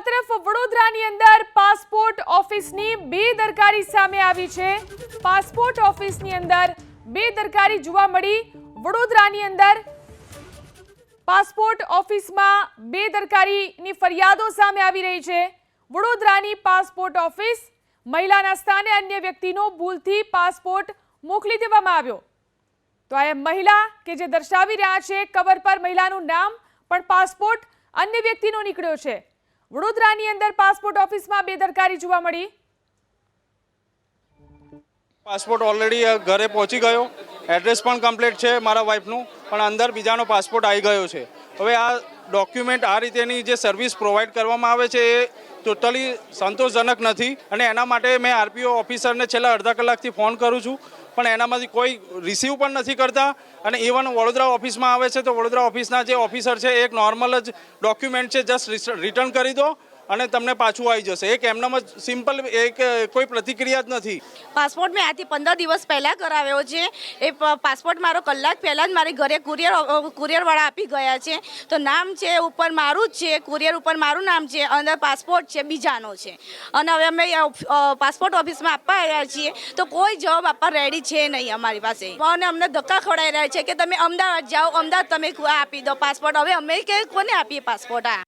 આ તરફ વડોદરાની અંદર પાસપોર્ટ ઓફિસની બેદરકારી સામે આવી છે. પાસપોર્ટ ઓફિસની અંદર બેદરકારી જોવા મળી. વડોદરાની અંદર પાસપોર્ટ ઓફિસમાં બેદરકારીની ફરિયાદો સામે આવી રહી છે. વડોદરાની પાસપોર્ટ ઓફિસ મહિલાના સ્થાને અન્ય વ્યક્તિનો ભૂલથી પાસપોર્ટ મોકલી દેવામાં આવ્યો. તો આ મહિલા કે જે દર્શાવી રહ્યા છે, કવર પર મહિલાનું નામ, પણ પાસપોર્ટ અન્ય વ્યક્તિનો નીકળ્યો છે. વડોદરાની અંદર પાસપોર્ટ ઓફિસમાં બેદરકારી જોવા મળી. પાસપોર્ટ ઓલરેડી ઘરે પહોંચી ગયો. એડ્રેસ પણ કમ્પ્લીટ છે મારા વાઈફનું, પણ અંદર બીજાનો પાસપોર્ટ આવી ગયો છે. હવે આ ડોક્યુમેન્ટ આ રીતેની જે સર્વિસ પ્રોવાઈડ કરવામાં આવે છે એ ટોટલી સંતોષજનક નથી. અને એના માટે મેં આરપીઓ ઓફિસરને છેલ્લા અડધા કલાકથી ફોન કરું છું. પણ એનામાંથી કોઈ રિસીવ પણ નથી કરતા. અને ઇવન વડોદરા ઓફિસમાં આવે છે તો વડોદરા ઓફિસના જે ઓફિસર છે એક નોર્મલ જ ડોક્યુમેન્ટ છે જસ્ટ રિટર્ન કરી દો. અને તમને પાછું આવી જશે. એક એમનામ જ સિમ્પલ એક, કોઈ પ્રતિક્રિયા જ નથી. પાસપોર્ટ મેં આથી પંદર દિવસ પહેલાં કરાવ્યો છે. એ પાસપોર્ટ મારો કલાક પહેલાં જ મારી ઘરે કુરિયર કુરિયરવાળા આપી ગયા છે. તો નામ છે, ઉપર મારું જ છે, કુરિયર ઉપર મારું નામ છે, અંદર પાસપોર્ટ છે, બીજાનો છે. અને હવે અમે પાસપોર્ટ ઓફિસમાં આપવા આવ્યા છીએ. તો કોઈ જવાબ આપવા રેડી છે નહીં અમારી પાસે. અને અમને ધક્કા ખવડાવી રહ્યા છે કે તમે અમદાવાદ જાઓ, અમદાવાદ તમે આપી દો પાસપોર્ટ. હવે અમે કે, કોને આપીએ પાસપોર્ટ આ?